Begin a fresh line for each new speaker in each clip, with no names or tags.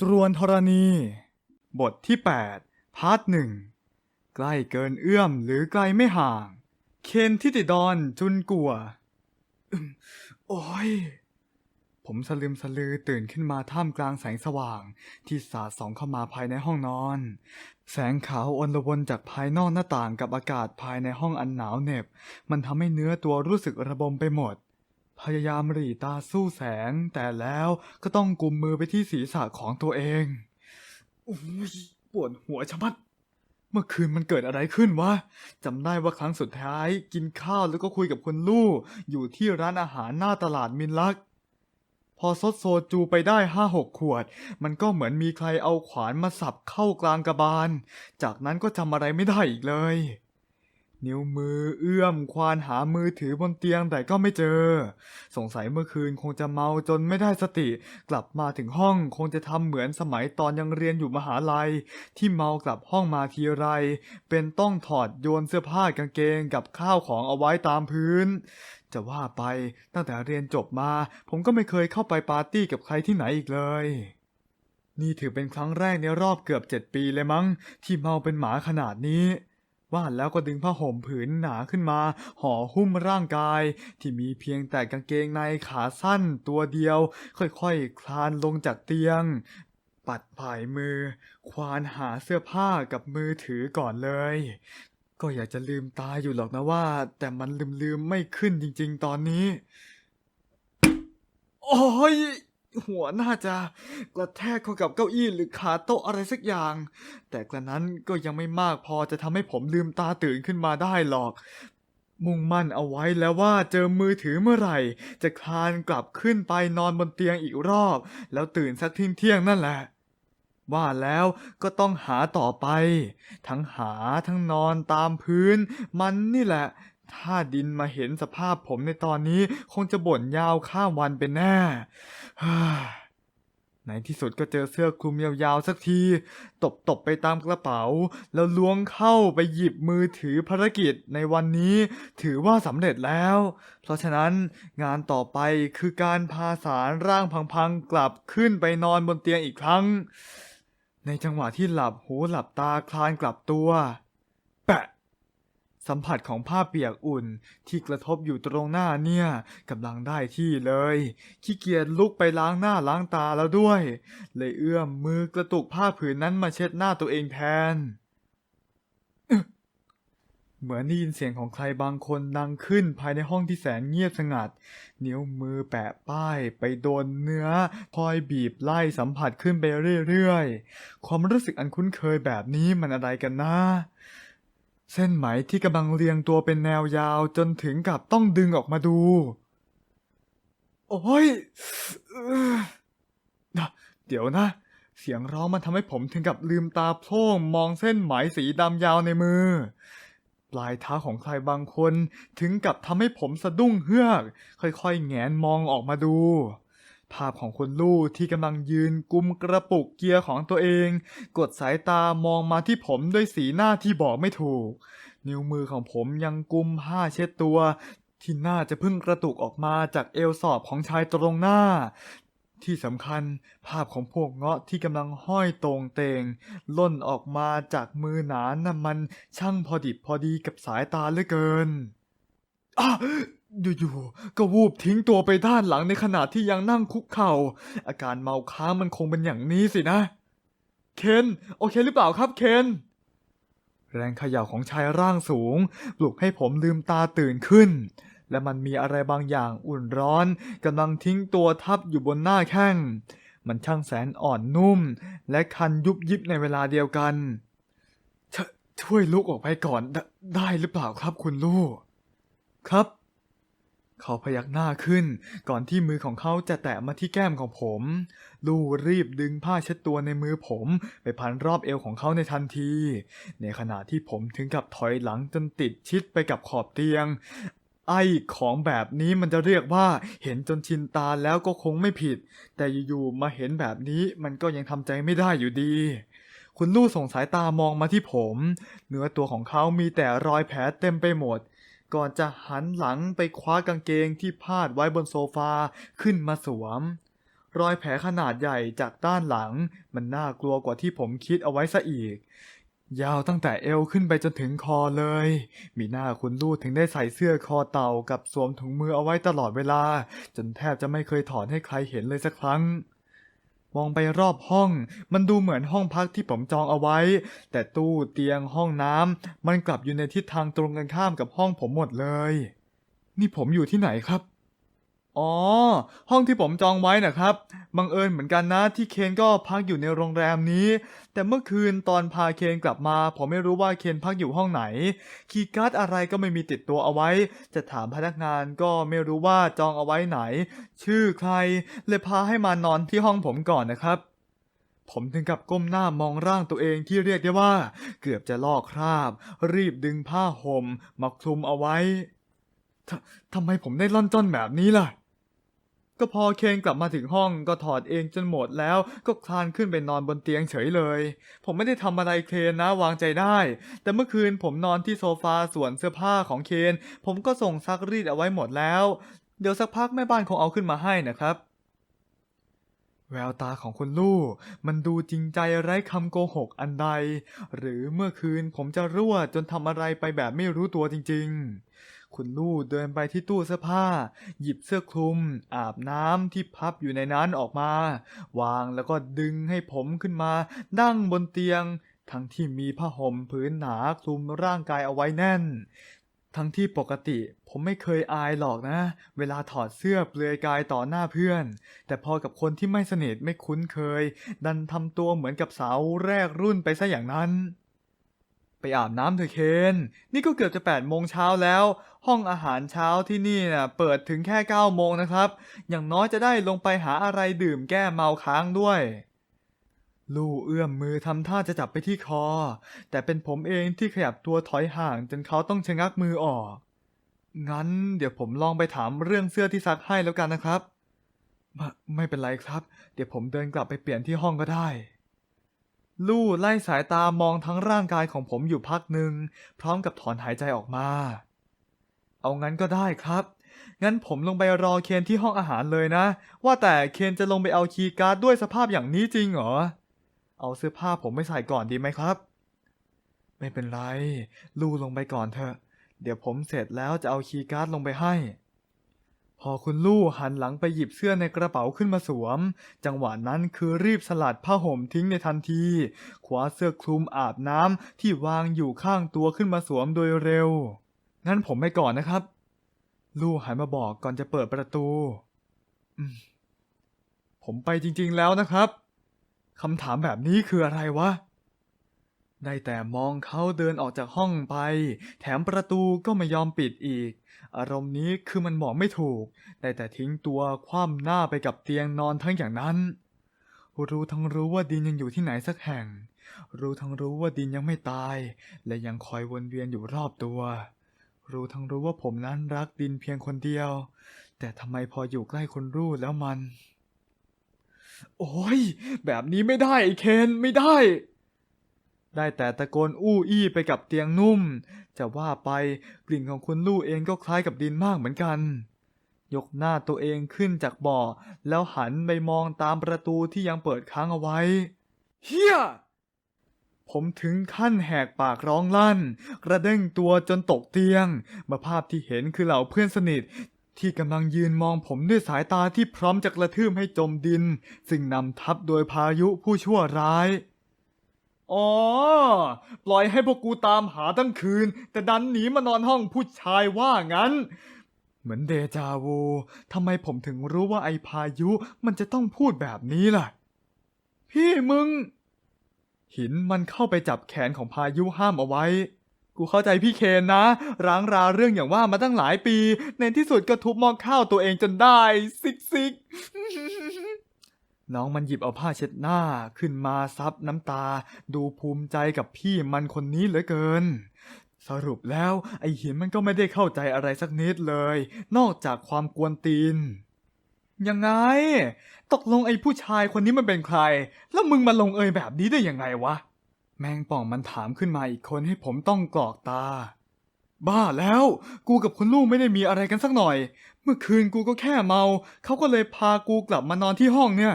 ตรวนธรณี บทที่ 8 พาร์ทหนึ่งใกล้เกินเอื้อมหรือไกลไม่ห่าง เคนทิติดอนจุนกัวอึมโอ้ย ผมสลืมสลือตื่นขึ้นมาท่ามกลางแสงสว่าง ที่สาดส่องเข้ามาภายในห้องนอน แสงขาวอนละวนจากภายนอกหน้าต่างกับอากาศภายในห้องอันหนาวเหน็บ มันทำให้เนื้อตัวรู้สึกระบมไปหมด พยายามหรี่ตาสู้แสง แต่แล้วก็ต้องกุมมือไปที่ศีรษะของตัวเองอุ้ยปวดหัวชะมัด เมื่อคืนมันเกิดอะไรขึ้นวะจำได้ว่าครั้งสุดท้ายกินข้าวแล้วก็คุยกับคุณลู่อยู่ที่ร้านอาหารหน้าตลาดมินลัก พอซดโซจูไปได้ห้าหกขวด มันก็เหมือนมีใครเอาขวานมาสับเข้ากลางกระบาล จากนั้นก็จำอะไรไม่ได้อีกเลย นิ้วมือเอื้อมควานหามือถือบนเตียงแต่ก็ไม่เจอ สงสัยเมื่อคืนคงจะเมาจนไม่ได้สติ กลับมาถึงห้องคงจะทำเหมือนสมัยตอนยังเรียนอยู่มหาลัย ที่เมากลับห้องมาทีไร เป็นต้องถอดโยนเสื้อผ้ากางเกงกับข้าวของเอาไว้ตามพื้น จะว่าไปตั้งแต่เรียนจบมา ผมก็ไม่เคยเข้าไปปาร์ตี้กับใครที่ไหนอีกเลยนี่ถือเป็นครั้งแรกในรอบเกือบเจ็ดปีเลยมั้ง ที่เมาเป็นหมาขนาดนี้ ว่าแล้วก็ดึงผ้าห่มผืนหนาขึ้นมา ห่อหุ้มร่างกาย ที่มีเพียงแต่กางเกงในขาสั้นตัวเดียว ค่อยๆคคลานลงจากเตียง ปัดผายมือ ควานหาเสื้อผ้ากับมือถือก่อนเลย ก็อยากจะลืมตาอยู่หรอกนะว่า แต่มันลืมลืมๆไม่ขึ้นจริงๆตอนนี้ โอ้ย หัวน่าจะกระแทกเข้ากับเก้าอี้หรือขาโต๊ะอะไรสักอย่าง แต่กระนั้นก็ยังไม่มากพอจะทำให้ผมลืมตาตื่นขึ้นมาได้หรอก มุ่งมั่นเอาไว้แล้วว่าเจอมือถือเมื่อไหร่ จะคลานกลับขึ้นไปนอนบนเตียงอีกรอบ แล้วตื่นสักที่ยงเที่ยงนั่นแหละว่าแล้วก็ต้องหาต่อไป ทั้งหาทั้งนอนตามพื้น มันนี่แหละ ถ้าดินมาเห็นสภาพผมในตอนนี้คงจะบ่นยาวข้ามวันเป็นแน่ในที่สุดก็เจอเสื้อคลุมยาวๆสักที ตบตบๆไปตามกระเป๋า แล้วล้วงเข้าไปหยิบมือถือภารกิจในวันนี้ถือว่าสำเร็จแล้ว เพราะฉะนั้นงานต่อไปคือการพาสารร่างพังๆ กลับขึ้นไปนอนบนเตียงอีกครั้ง ในจังหวะที่หลับหูหลับตาคลานกลับตัว สัมผัสของผ้าเปียกอุ่นที่กระทบอยู่ตรงหน้าเนี่ยกำลังได้ที่เลย ขี้เกียจลุกไปล้างหน้าล้างตาแล้วด้วย เลยเอื้อมมือกระตุกผ้าผืนนั้นมาเช็ดหน้าตัวเองแทน เหมือนได้ยินเสียงของใครบางคนดังขึ้นภายในห้องที่แสนเงียบสงัด นิ้วมือแปะป้ายไปโดนเนื้อพลอยบีบไล่สัมผัสขึ้นไปเรื่อยๆ ความรู้สึกอันคุ้นเคยแบบนี้มันอะไรกันนะ เส้นไหมที่กำลังเรียงตัวเป็นแนวยาวจนถึงกับต้องดึงออกมาดู โอ้ยเดี๋ยวนะ เสียงร้องมันทำให้ผมถึงกับลืมตาโพร่งมองเส้นไหมสีดำยาวในมือ ปลายเท้าของใครบางคนถึงกับทำให้ผมสะดุ้งเฮือก ค่อยๆแงนมองออกมาดู ภาพของคุณลู่ที่กำลังยืนกุมกระปุกเกียร์ของตัวเอง กดสายตามองมาที่ผมด้วยสีหน้าที่บอกไม่ถูก นิ้วมือของผมยังกุมผ้าเช็ดตัว ที่น่าจะเพิ่งกระตุกออกมาจากเอวสอบของชายตรงหน้า ที่สำคัญภาพของพวกเงาะที่กำลังห้อยตรงเตงล่นออกมาจากมือหนานั่นมันช่างพอดิบพอดีกับสายตาเหลือเกิน อยู่ๆ ก็วูบทิ้งตัวไปด้านหลังในขณะที่ยังนั่งคุกเข่า อาการเมาค้างมันคงเป็นอย่างนี้สินะ เคน โอเคหรือเปล่าครับเคนแรงเขย่าของชายร่างสูงปลุกให้ผมลืมตาตื่นขึ้น และมันมีอะไรบางอย่างอุ่นร้อนกำลังทิ้งตัวทับอยู่บนหน้าแข้ง มันช่างแสนอ่อนนุ่ม และคันยุบยิบในเวลาเดียวกันชช่วยลุกออกไปก่อนไดได้หรือเปล่าครับคุณลูก ครับ เขาพยักหน้าขึ้น ก่อนที่มือของเขาจะแตะมาที่แก้มของผม ลู่รีบดึงผ้าเช็ดตัวในมือผม ไปพันรอบเอวของเขาในทันที ในขณะที่ผมถึงกับถอยหลังจนติดชิดไปกับขอบเตียง ไอ้ของแบบนี้มันจะเรียกว่าเห็นจนชินตาแล้วก็คงไม่ผิด แต่อยู่ๆมาเห็นแบบนี้มันก็ยังทำใจไม่ได้อยู่ดีคุณลู่ส่งสายตามองมาที่ผม เนื้อตัวของเขามีแต่รอยแผลเต็มไปหมด ก่อนจะหันหลังไปคว้ากางเกงที่พาดไว้บนโซฟาขึ้นมาสวม รอยแผลขนาดใหญ่จากด้านหลัง มันน่ากลัวกว่าที่ผมคิดเอาไว้ซะอีก ยาวตั้งแต่เอวขึ้นไปจนถึงคอเลย มีหน้าคุณลูดถึงได้ใส่เสื้อคอเต่ากับสวมถุงมือเอาไว้ตลอดเวลา จนแทบจะไม่เคยถอดให้ใครเห็นเลยสักครั้ง มองไปรอบห้อง มันดูเหมือนห้องพักที่ผมจองเอาไว้ แต่ตู้เตียงห้องน้ำมันกลับอยู่ในทิศทางตรงกันข้ามกับห้องผมหมดเลย นี่ผมอยู่ที่ไหนครับ อ๋อ ห้องที่ผมจองไว้นะครับ บังเอิญเหมือนกันนะที่เคนก็พักอยู่ในโรงแรมนี้ แต่เมื่อคืนตอนพาเคนกลับมา ผมไม่รู้ว่าเคนพักอยู่ห้องไหน คีย์การ์ดอะไรก็ไม่มีติดตัวเอาไว้ จะถามพนักงานก็ไม่รู้ว่าจองเอาไว้ไหน ชื่อใคร เลยพาให้มานอนที่ห้องผมก่อนนะครับ ผมถึงกับก้มหน้ามองร่างตัวเองที่เรียกได้ว่า เกือบจะลอกคราบ รีบดึงผ้าห่มมาคลุมเอาไว้ททำไมผมได้ล่อนจ้อนแบบนี้ล่ะ ก็พอเคนกลับมาถึงห้องก็ถอดเองจนหมดแล้วก็คลานขึ้นไปนอนบนเตียงเฉยเลย ผมไม่ได้ทำอะไรเคนนะวางใจได้ แต่เมื่อคืนผมนอนที่โซฟาส่วนเสื้อผ้าของเคน ผมก็ส่งซักรีดเอาไว้หมดแล้ว เดี๋ยวสักพักแม่บ้านคงเอาขึ้นมาให้นะครับแววตาของคุณลู่มันดูจริงใจไร้คำโกหกอันใด หรือเมื่อคืนผมจะรั่วจนทำอะไรไปแบบไม่รู้ตัวจริง ๆ คุณลู่เดินไปที่ตู้เสื้อผ้า หยิบเสื้อคลุม อาบน้ำที่พับอยู่ในนั้นออกมา วางแล้วก็ดึงให้ผมขึ้นมา นั่งบนเตียง ทั้งที่มีผ้าห่มผืนหนาคลุมร่างกายเอาไว้แน่น ทั้งที่ปกติผมไม่เคยอายหรอกนะ เวลาถอดเสื้อเปลือยกายต่อหน้าเพื่อน แต่พอกับคนที่ไม่สนิทไม่คุ้นเคย ดันทำตัวเหมือนกับสาวแรกรุ่นไปซะอย่างนั้น ไปอาบน้ำเถอะเคน นี่ก็เกือบจะแปดโมงเช้าแล้ว ห้องอาหารเช้าที่นี่น่ะเปิดถึงแค่เก้าโมงนะครับ อย่างน้อยจะได้ลงไปหาอะไรดื่มแก้เมาค้างด้วย ลู่เอื้อมมือทำท่าจะจับไปที่คอ แต่เป็นผมเองที่ขยับตัวถอยห่างจนเขาต้องชะงักมือออก งั้นเดี๋ยวผมลองไปถามเรื่องเสื้อที่ซักให้แล้วกันนะครับ ไม่ไม่เป็นไรครับ เดี๋ยวผมเดินกลับไปเปลี่ยนที่ห้องก็ได้ ลู่ไล่สายตามองทั้งร่างกายของผมอยู่พักหนึ่ง พร้อมกับถอนหายใจออกมา เอางั้นก็ได้ครับ งั้นผมลงไปรอเคนที่ห้องอาหารเลยนะ ว่าแต่เคนจะลงไปเอาคีย์การ์ดด้วยสภาพอย่างนี้จริงเหรอ เอาเสื้อผ้าผมไปใส่ก่อนดีไหมครับ ไม่เป็นไร ลู่ลงไปก่อนเถอะ เดี๋ยวผมเสร็จแล้วจะเอาคีย์การ์ดลงไปให้ พอคุณลู่หันหลังไปหยิบเสื้อในกระเป๋าขึ้นมาสวม จังหวะนั้นคือรีบสลัดผ้าห่มทิ้งในทันทีคว้าเสื้อคลุมอาบน้ำที่วางอยู่ข้างตัวขึ้นมาสวมโดยเร็ว งั้นผมไปก่อนนะครับ ลู่หันมาบอกก่อนจะเปิดประตูอืมผมไปจริงๆแล้วนะครับคำถามแบบนี้คืออะไรวะ ได้แต่มองเขาเดินออกจากห้องไป แถมประตูก็ไม่ยอมปิดอีก อารมณ์นี้คือมันบอกไม่ถูก ได้แต่ทิ้งตัวคว่ำหน้าไปกับเตียงนอนทั้งอย่างนั้น รู้ทั้งรู้ว่าดินยังอยู่ที่ไหนสักแห่ง รู้ทั้งรู้ว่าดินยังไม่ตาย และยังคอยวนเวียนอยู่รอบตัว รู้ทั้งรู้ว่าผมนั้นรักดินเพียงคนเดียว แต่ทำไมพออยู่ใกล้คนรู้แล้วมัน โอ้ยแบบนี้ไม่ได้ไอ้เคนไม่ได้ ได้แต่ตะโกนอู้อี้ไปกับเตียงนุ่ม จะว่าไปกลิ่นของคุณลู่เองก็คล้ายกับดินมากเหมือนกัน ยกหน้าตัวเองขึ้นจากบ่อ แล้วหันไปมองตามประตูที่ยังเปิดค้างเอาไว้ เฮียผมถึงขั้นแหกปากร้องลั่น กระเด้งตัวจนตกเตียง มาภาพที่เห็นคือเหล่าเพื่อนสนิท ที่กำลังยืนมองผมด้วยสายตาที่พร้อมจะกระทืบให้จมดิน ซึ่งนำทับโดยพายุผู้ชั่วร้าย อ๋อ ปล่อยให้พวกกูตามหาตั้งคืน แต่ดันหนีมานอนห้องผู้ชายว่างั้น เหมือนเดจาวูทำไมผมถึงรู้ว่าไอพายุมันจะต้องพูดแบบนี้ล่ะ พี่มึง หินมันเข้าไปจับแขนของพายุห้ามเอาไว้ กูเข้าใจพี่เคนนะ ร้างราเรื่องอย่างว่ามาตั้งหลายปี ในที่สุดก็ทุบหม้อข้าวตัวเองจนได้ ซิกซิก น้องมันหยิบเอาผ้าเช็ดหน้าขึ้นมาซับน้ำตา ดูภูมิใจกับพี่มันคนนี้เหลือเกิน สรุปแล้วไอหินมันก็ไม่ได้เข้าใจอะไรสักนิดเลย นอกจากความกวนตีน ยังไง ตกลงไอ้ผู้ชายคนนี้มันเป็นใคร แล้วมึงมาลงเอยแบบนี้ได้ยังไงวะ แมงป่องมันถามขึ้นมาอีกคนให้ผมต้องกรอกตา บ้าแล้ว กูกับคุณลูกไม่ได้มีอะไรกันสักหน่อย เมื่อคืนกูก็แค่เมา เขาก็เลยพากูกลับมานอนที่ห้องเนี่ย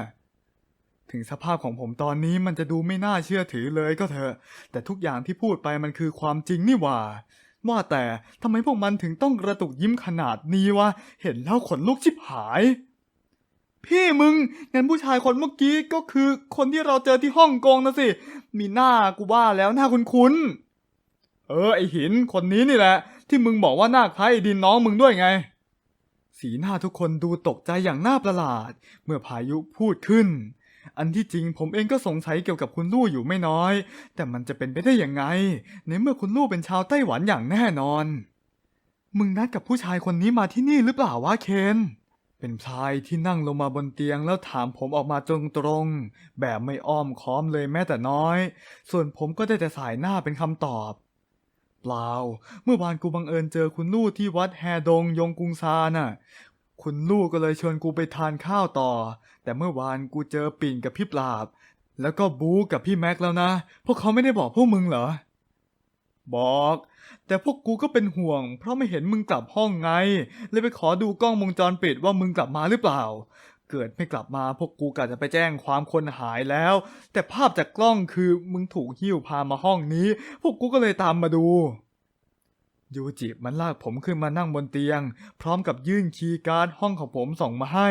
ถึงสภาพของผมตอนนี้มันจะดูไม่น่าเชื่อถือเลยก็เถอะ แต่ทุกอย่างที่พูดไปมันคือความจริงนี่หว่า ว่าแต่ทำไมพวกมันถึงต้องกระตุกยิ้มขนาดนี้วะ เห็นแล้วขนลุกชิบหาย พี่มึงงั้นผู้ชายคนเมื่อกี้ก็คือคนที่เราเจอที่ฮ่องกงนะสิ มีหน้ากูว่าแล้วหน้าคุ้นๆเออ ไอหินคนนี้นี่แหละ ที่มึงบอกว่าหน้าคล้ายดินน้องมึงด้วยไง สีหน้าทุกคนดูตกใจอย่างน่าประหลาด เมื่อพายุพูดขึ้น อันที่จริงผมเองก็สงสัยเกี่ยวกับคุณลู่อยู่ไม่น้อย แต่มันจะเป็นไปได้ยังไง ในเมื่อคุณลู่เป็นชาวไต้หวันอย่างแน่นอน มึงนัดกับผู้ชายคนนี้มาที่นี่หรือเปล่าวะเคนเป็นพลายที่นั่งลงมาบนเตียงแล้วถามผมออกมาตรงๆ แบบไม่อ้อมค้อมเลยแม้แต่น้อย ส่วนผมก็ได้แต่สายหน้าเป็นคำตอบ เปล่า เมื่อวานกูบังเอิญเจอคุณลู่ที่วัดแฮดงยงกุงซาน่ะ คุณลู่ก็เลยชวนกูไปทานข้าวต่อ แต่เมื่อวานกูเจอปิ่นกับพี่ปราบ แล้วก็บู๊กับพี่แม็กแล้วนะ พวกเขาไม่ได้บอกพวกมึงเหรอ บอก แต่พวกกูก็เป็นห่วง เพราะไม่เห็นมึงกลับห้องไง เลยไปขอดูกล้องวงจรปิดว่ามึงกลับมาหรือเปล่า เกิดไม่กลับมาพวกกูกะจะไปแจ้งความคนหายแล้ว แต่ภาพจากกล้องคือมึงถูกหิ้วพามาห้องนี้ พวกกูก็เลยตามมาดู ยูจิมันลากผมขึ้นมานั่งบนเตียง พร้อมกับยื่นคีย์การ์ดห้องของผมส่งมาให้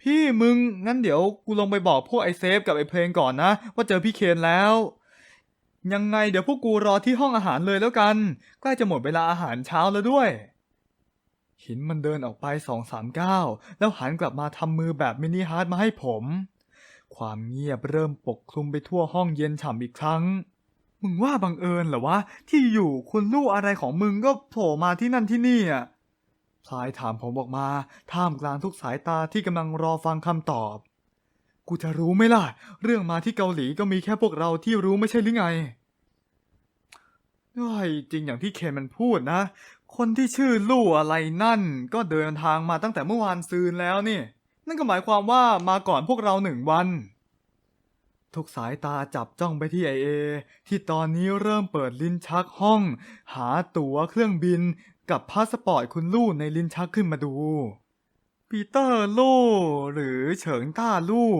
พี่มึง งั้นเดี๋ยวกูลงไปบอกพวกไอเซฟกับไอเพลงก่อนนะ ว่าเจอพี่เคนแล้ว ยังไงเดี๋ยวพวกกูรอที่ห้องอาหารเลยแล้วกัน ใกล้จะหมดเวลาอาหารเช้าแล้วด้วย หินมันเดินออกไปสองสามก้าวแล้วหันกลับมาทำมือแบบมินิฮาร์ดมาให้ผม ความเงียบเริ่มปกคลุมไปทั่วห้องเย็นฉ่ำอีกครั้ง มึงว่าบังเอิญเหรอวะ ที่อยู่คุณลูกอะไรของมึงก็โผล่มาที่นั่นที่นี่อะพลายถามผมออกมา ท่ามกลางทุกสายตาที่กำลังรอฟังคำตอบ กูจะรู้ไหมล่ะ เรื่องมาที่เกาหลีก็มีแค่พวกเราที่รู้ไม่ใช่หรือไงเฮ้ยจริงอย่างที่เคนมันพูดนะ คนที่ชื่อลู่อะไรนั่น ก็เดินทางมาตั้งแต่เมื่อวานซืนแล้วนี่ นั่นก็หมายความว่ามาก่อนพวกเราหนึ่งวัน ทุกสายตาจับจ้องไปที่ไอเอที่ตอนนี้เริ่มเปิดลิ้นชักห้อง หาตั๋วเครื่องบินกับพาสปอร์ตคุณลู่ในลิ้นชักขึ้นมาดู ปีเตอร์ลู่หรือเฉิงต้าลู่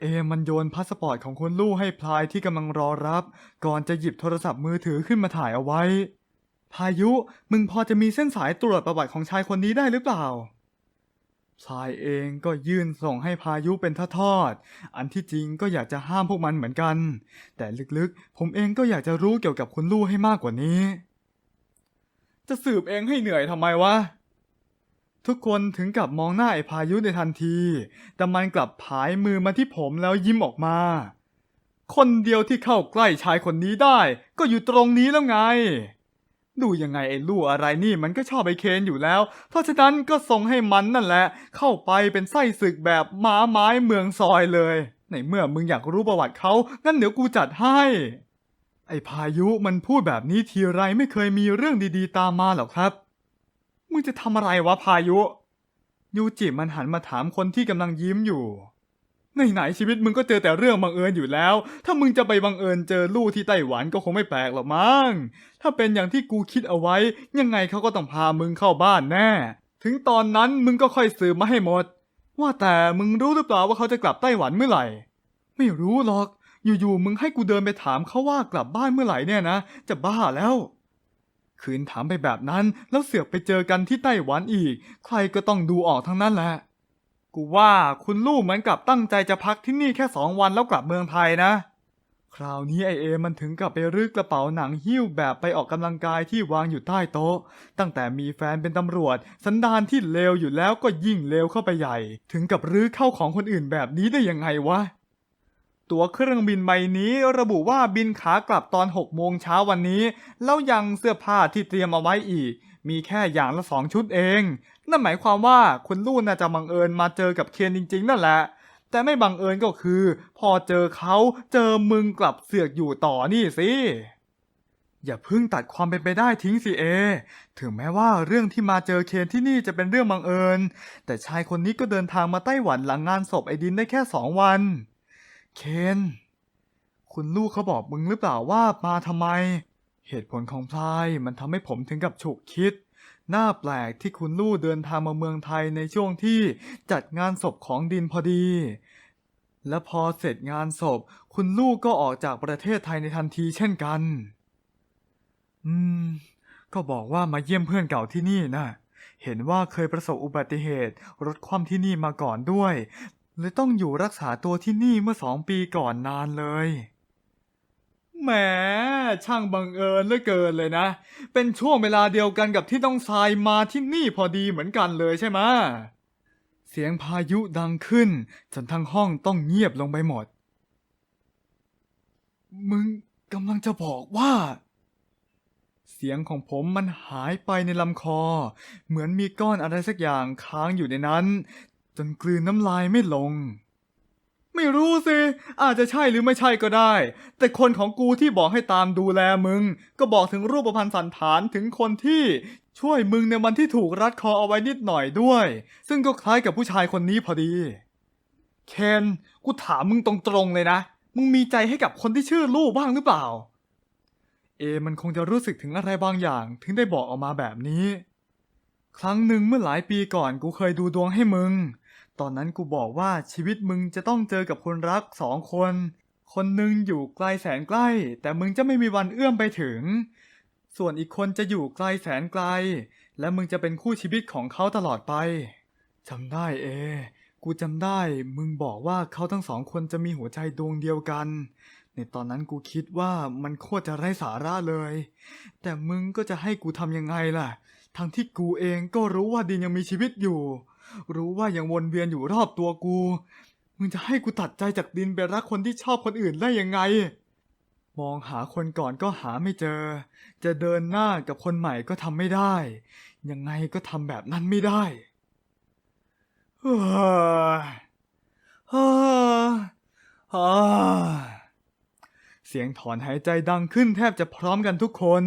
เอมันโยนพาสปอร์ตของคุณลู่ให้พลายที่กำลังรอรับ ก่อนจะหยิบโทรศัพท์มือถือขึ้นมาถ่ายเอาไว้ พายุมึงพอจะมีเส้นสายตรวจประวัติของชายคนนี้ได้หรือเปล่า พลายเองก็ยื่นส่งให้พายุเป็นทอด อันที่จริงก็อยากจะห้ามพวกมันเหมือนกัน แต่ลึกๆ ผมเองก็อยากจะรู้เกี่ยวกับคุณลู่ให้มากกว่านี้ จะสืบเองให้เหนื่อยทำไมวะ ทุกคนถึงกับมองหน้าไอ้พายุในทันที แต่มันกลับผายมือมาที่ผมแล้วยิ้มออกมา คนเดียวที่เข้าใกล้ชายคนนี้ได้ ก็อยู่ตรงนี้แล้วไง ดูยังไงไอ้ลู่อะไรนี่มันก็ชอบไอ้เคนอยู่แล้ว เพราะฉะนั้นก็ส่งให้มันนั่นแหละ เข้าไปเป็นไส้ศึกแบบม้าไม้เมืองซอยเลย ในเมื่อมึงอยากรู้ประวัติเขางั้นเดี๋ยวกูจัดให้ ไอ้พายุมันพูดแบบนี้ทีไรไม่เคยมีเรื่องดีๆตามมาหรอกครับ มึงจะทำอะไรวะพายุ ยูจิมันหันมาถามคนที่กำลังยิ้มอยู่ ไหนๆชีวิตมึงก็เจอแต่เรื่องบังเอิญอยู่แล้ว ถ้ามึงจะไปบังเอิญเจอลู่ที่ไต้หวันก็คงไม่แปลกหรอกมั้ง ถ้าเป็นอย่างที่กูคิดเอาไว้ ยังไงเขาก็ต้องพามึงเข้าบ้านแน่ ถึงตอนนั้นมึงก็ค่อยสืบมาให้หมด ว่าแต่มึงรู้หรือเปล่าว่าเขาจะกลับไต้หวันเมื่อไหร่ ไม่รู้หรอก อยู่ๆมึงให้กูเดินไปถามเขาว่ากลับบ้านเมื่อไหร่เนี่ยนะ จะบ้าแล้ว คืนถามไปแบบนั้นแล้วเสือกไปเจอกันที่ไต้หวันอีก ใครก็ต้องดูออกทั้งนั้นแหละ กูว่าคุณลูกเหมือนกับตั้งใจจะพักที่นี่แค่สองวันแล้วกลับเมืองไทยนะ คราวนี้ไอเอมันถึงกับไปรื้อกระเป๋าหนังหิ้วแบบไปออกกำลังกายที่วางอยู่ใต้โต๊ะ ตั้งแต่มีแฟนเป็นตำรวจ สันดานที่เลวอยู่แล้วก็ยิ่งเลวเข้าไปใหญ่ ถึงกับรื้อเข้าของคนอื่นแบบนี้ได้ยังไงวะตั๋วเครื่องบินใบนี้ระบุว่าบินขากลับตอน 6 โมงเช้าวันนี้ แล้วยังเสื้อผ้าที่เตรียมเอาไว้อีก มีแค่อย่างละสองชุดเอง นั่นหมายความว่าคุณลู่น่าจะบังเอิญมาเจอกับเคนจริง ๆ นั่นแหละ แต่ไม่บังเอิญก็คือ พอเจอเขาเจอมึงกลับเสือกอยู่ต่อนี่สิอย่าเพิ่งตัดความเป็นไปได้ทิ้งสิเอ ถึงแม้ว่าเรื่องที่มาเจอเคนที่นี่จะเป็นเรื่องบังเอิญ แต่ชายคนนี้ก็เดินทางมาไต้หวันหลังงานศพไอ้ดินได้แค่สองวัน เคน คุณลูกเขาบอกมึงหรือเปล่าว่ามาทำไม เหตุผลของพลายมันทำให้ผมถึงกับฉุกคิด น่าแปลกที่คุณลู่เดินทางมาเมืองไทยในช่วงที่จัดงานศพของดินพอดี และพอเสร็จงานศพ คุณลูกก็ออกจากประเทศไทยในทันทีเช่นกัน อืม ก็บอกว่ามาเยี่ยมเพื่อนเก่าที่นี่นะ เห็นว่าเคยประสบอุบัติเหตุ รถคว่ำที่นี่มาก่อนด้วยเลยต้องอยู่รักษาตัวที่นี่เมื่อสองปีก่อนนานเลย แหมช่างบังเอิญเหลือเกินเลยนะ เป็นช่วงเวลาเดียวกันกับที่ต้องทรายมาที่นี่พอดีเหมือนกันเลยใช่ไหมเสียงพายุดังขึ้น จนทั้งห้องต้องเงียบลงไปหมด มึงกำลังจะบอกว่า เสียงของผมมันหายไปในลำคอ เหมือนมีก้อนอะไรสักอย่างค้างอยู่ในนั้น จนกลืนน้ำลายไม่ลง ไม่รู้สิ อาจจะใช่หรือไม่ใช่ก็ได้ แต่คนของกูที่บอกให้ตามดูแลมึง ก็บอกถึงรูปพรรณสันฐานถึงคนที่ช่วยมึงในวันที่ถูกรัดคอเอาไว้นิดหน่อยด้วย ซึ่งก็คล้ายกับผู้ชายคนนี้พอดี เคน กูถามมึงตรงๆเลยนะ มึงมีใจให้กับคนที่ชื่อลู่บ้างหรือเปล่า เอมันคงจะรู้สึกถึงอะไรบางอย่าง ถึงได้บอกออกมาแบบนี้ ครั้งหนึ่งเมื่อหลายปีก่อนกูเคยดูดวงให้มึง ตอนนั้นกูบอกว่าชีวิตมึงจะต้องเจอกับคนรักสองคน คนหนึ่งอยู่ไกลแสนใกล้ แต่มึงจะไม่มีวันเอื้อมไปถึง ส่วนอีกคนจะอยู่ไกลแสนไกล และมึงจะเป็นคู่ชีวิตของเขาตลอดไปจำได้เอ กูจำได้ มึงบอกว่าเขาทั้งสองคนจะมีหัวใจดวงเดียวกัน ในตอนนั้นกูคิดว่ามันโคตรจะไร้สาระเลย แต่มึงก็จะให้กูทำยังไงล่ะ ทั้งที่กูเองก็รู้ว่าดินยังมีชีวิตอยู่ รู้ว่ายังวนเวียนอยู่รอบตัวกู มึงจะให้กูตัดใจจากดินไปรักคนที่ชอบคนอื่นได้ยังไง มองหาคนก่อนก็หาไม่เจอ จะเดินหน้ากับคนใหม่ก็ทำไม่ได้ ยังไงก็ทำแบบนั้นไม่ได้เฮ้ยเฮ้ยเฮ้ยเสียงถอนหายใจดังขึ้นแทบจะพร้อมกันทุกคน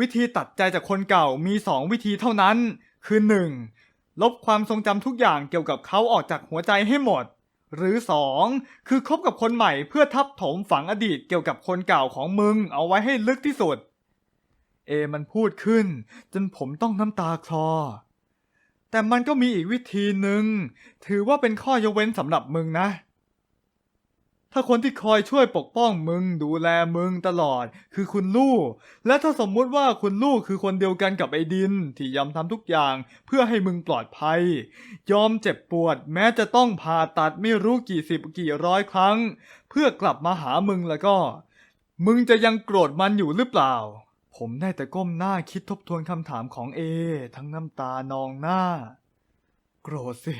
วิธีตัดใจจากคนเก่ามีสองวิธีเท่านั้น คือหนึ่ง ลบความทรงจำทุกอย่างเกี่ยวกับเขาออกจากหัวใจให้หมด หรือสองคือคบกับคนใหม่เพื่อทับถมฝังอดีตเกี่ยวกับคนเก่าของมึงเอาไว้ให้ลึกที่สุด เอมันพูดขึ้น จนผมต้องน้ำตาคลอ แต่มันก็มีอีกวิธีหนึ่ง ถือว่าเป็นข้อยกเว้นสำหรับมึงนะ ถ้าคนที่คอยช่วยปกป้องมึงดูแลมึงตลอด คือคุณลู่ และถ้าสมมุติว่าคุณลู่คือคนเดียวกันกับไอ้ดิน ที่ยอมทำทุกอย่างเพื่อให้มึงปลอดภัย ยอมเจ็บปวด แม้จะต้องผ่าตัดไม่รู้กี่สิบกี่ร้อยครั้ง เพื่อกลับมาหามึงแล้วก็ มึงจะยังโกรธมันอยู่หรือเปล่า ผมได้แต่ก้มหน้าคิดทบทวนคำถามของเอ ทั้งน้ำตานองหน้า โกรธสิ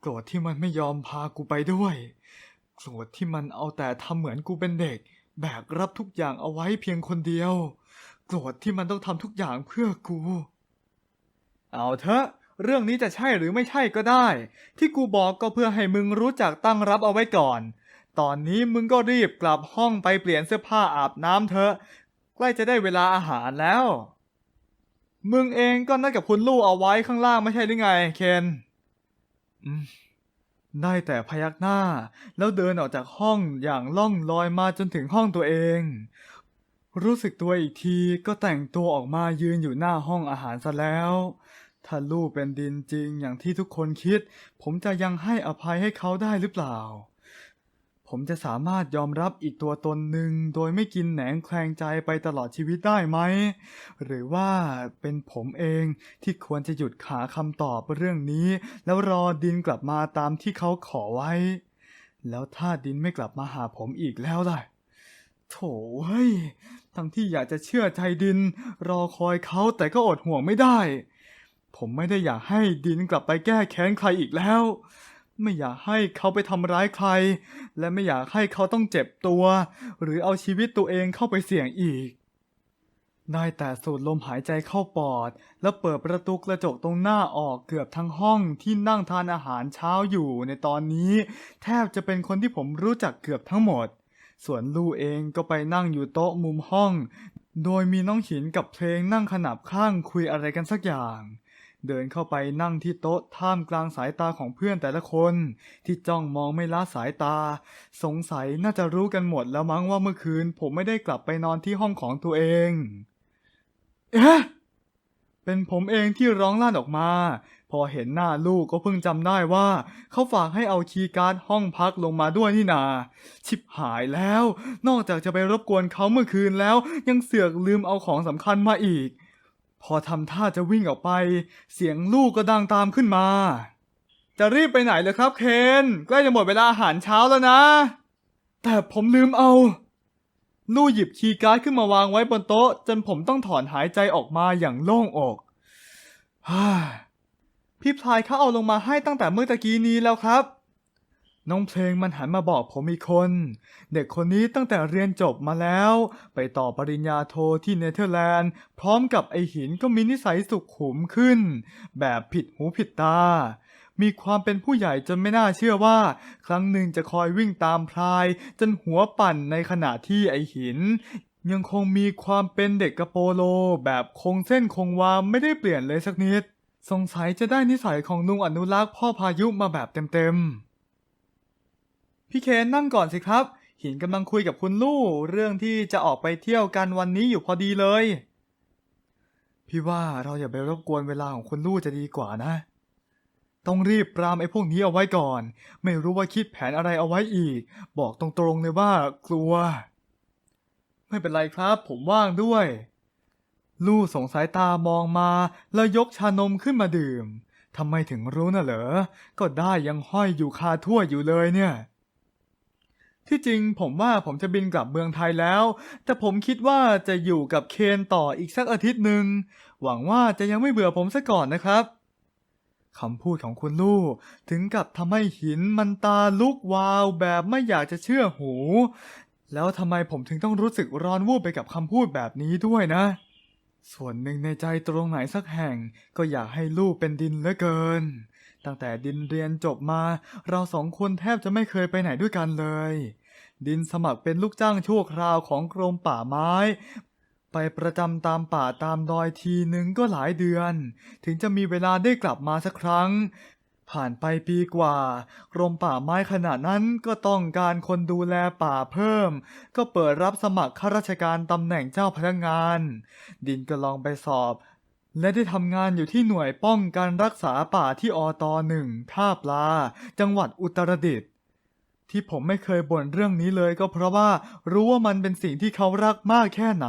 โกรธที่มันไม่ยอมพากูไปด้วย โกรธที่มันเอาแต่ทำเหมือนกูเป็นเด็ก แบกรับทุกอย่างเอาไว้เพียงคนเดียว โกรธที่มันต้องทำทุกอย่างเพื่อกู เอาเถอะ เรื่องนี้จะใช่หรือไม่ใช่ก็ได้ ที่กูบอกก็เพื่อให้มึงรู้จักตั้งรับเอาไว้ก่อน ตอนนี้มึงก็รีบกลับห้องไปเปลี่ยนเสื้อผ้าอาบน้ำเถอะ ใกล้จะได้เวลาอาหารแล้ว มึงเองก็นัดกับคุณลู่เอาไว้ข้างล่างไม่ใช่หรือไง เคน อืม ได้แต่พยักหน้า แล้วเดินออกจากห้องอย่างล่องลอยมาจนถึงห้องตัวเอง รู้สึกตัวอีกทีก็แต่งตัวออกมายืนอยู่หน้าห้องอาหารซะแล้ว ถ้าลูกเป็นดินจริงอย่างที่ทุกคนคิด ผมจะยังให้อภัยให้เขาได้หรือเปล่า ผมจะสามารถยอมรับอีกตัวตนหนึ่งโดยไม่กินแหนงแคลงใจไปตลอดชีวิตได้ไหม หรือว่าเป็นผมเองที่ควรจะหยุดหาคำตอบเรื่องนี้ แล้วรอดินกลับมาตามที่เขาขอไว้ แล้วถ้าดินไม่กลับมาหาผมอีกแล้วล่ะโถเฮ้ย ทั้งที่อยากจะเชื่อใจดิน รอคอยเขาแต่ก็อดห่วงไม่ได้ ผมไม่ได้อยากให้ดินกลับไปแก้แค้นใครอีกแล้ว ไม่อยากให้เขาไปทำร้ายใคร และไม่อยากให้เขาต้องเจ็บตัว หรือเอาชีวิตตัวเองเข้าไปเสี่ยงอีกได้แต่สูดลมหายใจเข้าปอด แล้วเปิดประตูกระจกตรงหน้าออกเกือบทั้งห้องที่นั่งทานอาหารเช้าอยู่ในตอนนี้ แทบจะเป็นคนที่ผมรู้จักเกือบทั้งหมด ส่วนลู่เองก็ไปนั่งอยู่โต๊ะมุมห้อง โดยมีน้องหินกับเพลงนั่งขนับข้างคุยอะไรกันสักอย่าง เดินเข้าไปนั่งที่โต๊ะท่ามกลางสายตาของเพื่อนแต่ละคน ที่จ้องมองไม่ละสายตา สงสัยน่าจะรู้กันหมดแล้วมั้งว่าเมื่อคืน ผมไม่ได้กลับไปนอนที่ห้องของตัวเองเอ๊ะเป็นผมเองที่ร้องลั่นออกมา พอเห็นหน้าลูกก็เพิ่งจำได้ว่าเขาฝากให้เอาคีย์การ์ดห้องพักลงมาด้วยนี่นา ชิบหายแล้ว นอกจากจะไปรบกวนเขาเมื่อคืนแล้ว ยังเสือกลืมเอาของสำคัญมาอีก พอทำท่าจะวิ่งออกไป เสียงลูกก็ดังตามขึ้นมา จะรีบไปไหนเลยครับเคนใกล้จะหมดเวลาอาหารเช้าแล้วนะ แต่ผมลืมเอา ลู่หยิบคีย์การ์ดขึ้นมาวางไว้บนโต๊ะ จนผมต้องถอนหายใจออกมาอย่างโล่งอกพี่พลายเขาเอาลงมาให้ตั้งแต่เมื่อตะกี้นี้แล้วครับ น้องเพลงมันหันมาบอกผมอีกคน เด็กคนนี้ตั้งแต่เรียนจบมาแล้ว ไปต่อปริญญาโทที่เนเธอร์แลนด์ พร้อมกับไอหินก็มีนิสัยสุขุมขึ้น แบบผิดหูผิดตา มีความเป็นผู้ใหญ่จนไม่น่าเชื่อว่า ครั้งหนึ่งจะคอยวิ่งตามพลาย จนหัวปั่นในขณะที่ไอหิน ยังคงมีความเป็นเด็กกระโปโล แบบคงเส้นคงวามไม่ได้เปลี่ยนเลยสักนิด สงสัยจะได้นิสัยของลุงอนุรักษ์พ่อพายุมาแบบเต็มๆ พี่เคนนั่งก่อนสิครับ หินกำลังคุยกับคุณลู่เรื่องที่จะออกไปเที่ยวกันวันนี้อยู่พอดีเลย พี่ว่าเราอย่าไปรบกวนเวลาของคุณลู่จะดีกว่านะ ต้องรีบปรามไอ้พวกนี้เอาไว้ก่อน ไม่รู้ว่าคิดแผนอะไรเอาไว้อีก บอกตรงๆเลยว่ากลัว ไม่เป็นไรครับ ผมว่างด้วย ลู่สงสายตามองมาแล้วยกชานมขึ้นมาดื่มทำไมถึงรู้น่ะเหรอ ก็ได้ยังห้อยอยู่คาถ้วยอยู่เลยเนี่ย ที่จริงผมว่าผมจะบินกลับเมืองไทยแล้ว แต่ผมคิดว่าจะอยู่กับเคนต่ออีกสักอาทิตย์หนึ่ง หวังว่าจะยังไม่เบื่อผมซะก่อนนะครับคำพูดของคุณลูกถึงกับทำให้หินมันตาลุกวาวแบบไม่อยากจะเชื่อหู แล้วทำไมผมถึงต้องรู้สึกร้อนวูบไปกับคำพูดแบบนี้ด้วยนะ ส่วนหนึ่งในใจตรงไหนสักแห่งก็อยากให้ลูกเป็นดินเหลือเกิน ตั้งแต่ดินเรียนจบมา เราสองคนแทบจะไม่เคยไปไหนด้วยกันเลย ดินสมัครเป็นลูกจ้างชั่วคราวของกรมป่าไม้ ไปประจำตามป่าตามดอยทีนึงก็หลายเดือน ถึงจะมีเวลาได้กลับมาสักครั้ง ผ่านไปปีกว่า กรมป่าไม้ขนาดนั้นก็ต้องการคนดูแลป่าเพิ่ม ก็เปิดรับสมัครข้าราชการตำแหน่งเจ้าพนักงาน ดินก็ลองไปสอบ และได้ทำงานอยู่ที่หน่วยป้องกันรักษาป่าที่อตหนึ่งท่าปลา จังหวัดอุตรดิตถ์ที่ผมไม่เคยบ่นเรื่องนี้เลยก็เพราะว่ารู้ว่ามันเป็นสิ่งที่เขารักมากแค่ไหน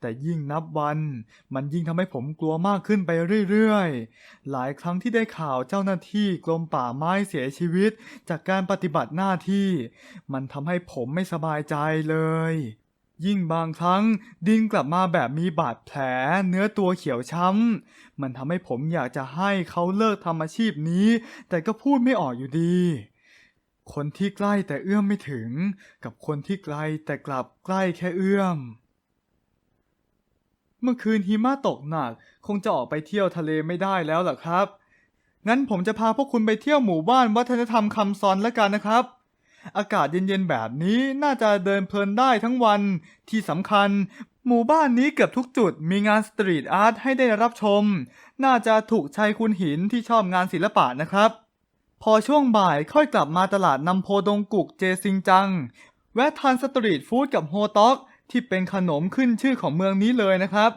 แต่ยิ่งนับวันมันยิ่งทำให้ผมกลัวมากขึ้นไปเรื่อยๆ หลายครั้งที่ได้ข่าวเจ้าหน้าที่กรมป่าไม้เสียชีวิตจากการปฏิบัติหน้าที่ มันทำให้ผมไม่สบายใจเลย ยิ่งบางครั้งดินกลับมาแบบมีบาดแผลเนื้อตัวเขียวช้ำ มันทำให้ผมอยากจะให้เขาเลิกทำอาชีพนี้ แต่ก็พูดไม่ออกอยู่ดี คนที่ใกล้แต่เอื้อมไม่ถึง กับคนที่ไกลแต่กลับใกล้แค่เอื้อม เมื่อคืนหิมะตกหนัก คงจะออกไปเที่ยวทะเลไม่ได้แล้วล่ะครับ งั้นผมจะพาพวกคุณไปเที่ยวหมู่บ้านวัฒนธรรมคำซอนแล้วกันนะครับ อากาศเย็นๆแบบนี้น่าจะเดินเพลินได้ทั้งวันที่สำคัญ หมู่บ้านนี้เกือบทุกจุดมีงานสตรีทอาร์ตให้ได้รับชม น่าจะถูกใจคุณหินที่ชอบงานศิลปะนะครับ พอช่วงบ่ายค่อยกลับมาตลาดนำโพดงกุกเจซิงจัง แวะทานสตรีทฟู้ดกับโฮต็อก ที่เป็นขนมขึ้นชื่อของเมืองนี้เลยนะครับ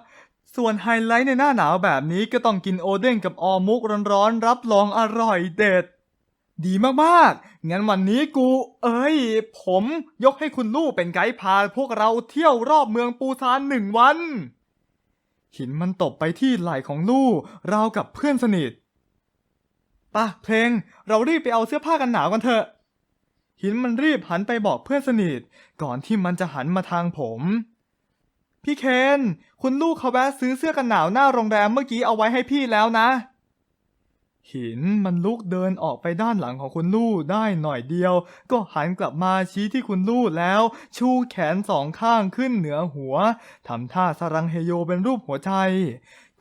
ส่วนไฮไลท์ในหน้าหนาวแบบนี้ก็ต้องกินโอเด้งกับออมุกร้อนๆรับรองอร่อยเด็ด ดีมากๆ งั้นวันนี้กู เอ้ย ผมยกให้คุณลู่เป็นไกด์พาพวกเราเที่ยวรอบเมืองปูซานหนึ่งวัน หินมันตบไปที่ไหล่ของลู่เรากับเพื่อนสนิทปะเพลง เรารีบไปเอาเสื้อผ้ากันหนาวกันเถอะ หินมันรีบหันไปบอกเพื่อนสนิท ก่อนที่มันจะหันมาทางผม พี่เคน คุณลูกเขาแวะซื้อเสื้อกันหนาวหน้าโรงแรมเมื่อกี้เอาไว้ให้พี่แล้วนะ หินมันลุกเดินออกไปด้านหลังของคุณลู่ได้หน่อยเดียว ก็หันกลับมาชี้ที่คุณลู่แล้ว ชูแขนสองข้างขึ้นเหนือหัวทำท่าสรังเฮโยเป็นรูปหัวใจ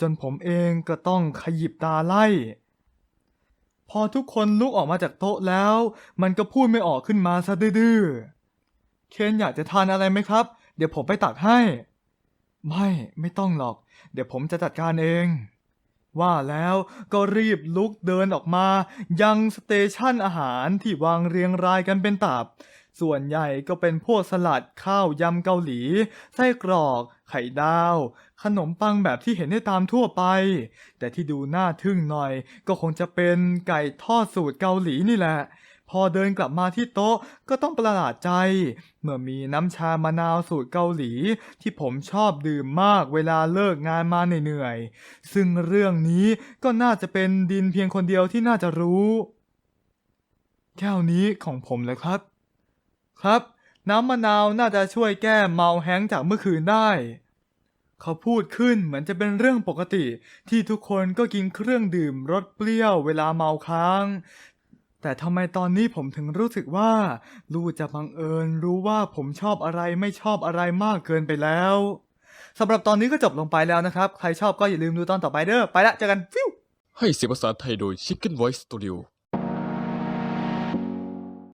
จนผมเองก็ต้องขยิบตาไล่ พอทุกคนลุกออกมาจากโต๊ะแล้ว มันก็พูดไม่ออกขึ้นมาซะดื้อเคนอยากจะทานอะไรไหมครับ เดี๋ยวผมไปตักให้ ไม่ไม่ต้องหรอก เดี๋ยวผมจะจัดการเอง ว่าแล้วก็รีบลุกเดินออกมา ยังสเตชันอาหารที่วางเรียงรายกันเป็นตับ ส่วนใหญ่ก็เป็นพวกสลัดข้าวยำเกาหลี ไส้กรอก ไข่ดาว ขนมปังแบบที่เห็นได้ตามทั่วไป แต่ที่ดูน่าทึ่งหน่อย ก็คงจะเป็นไก่ทอดสูตรเกาหลีนี่แหละ พอเดินกลับมาที่โต๊ะก็ต้องประหลาดใจ เมื่อมีน้ำชามะนาวสูตรเกาหลี ที่ผมชอบดื่มมากเวลาเลิกงานมาเหนื่อยๆซึ่งเรื่องนี้ก็น่าจะเป็นดินเพียงคนเดียวที่น่าจะรู้ แก้วนี้ของผมเลยครับ ครับ น้ำมะนาวน่าจะช่วยแก้เมาแห้งจากเมื่อคืนได้เขาพูดขึ้นเหมือนจะเป็นเรื่องปกติ ที่ทุกคนก็กินเครื่องดื่มรสเปรี้ยวเวลาเมาค้าง แต่ทำไมตอนนี้ผมถึงรู้สึกว่า ลูจะบังเอิญรู้ว่าผมชอบอะไรไม่ชอบอะไรมากเกินไปแล้วสำหรับตอนนี้ก็จบลงไปแล้วนะครับ ใครชอบก็อย่าลืมดูตอนต่อไปเด้อไปละเจอกันฟิว
ให้เสียงภาษาไทยโดย Chicken Voice Studio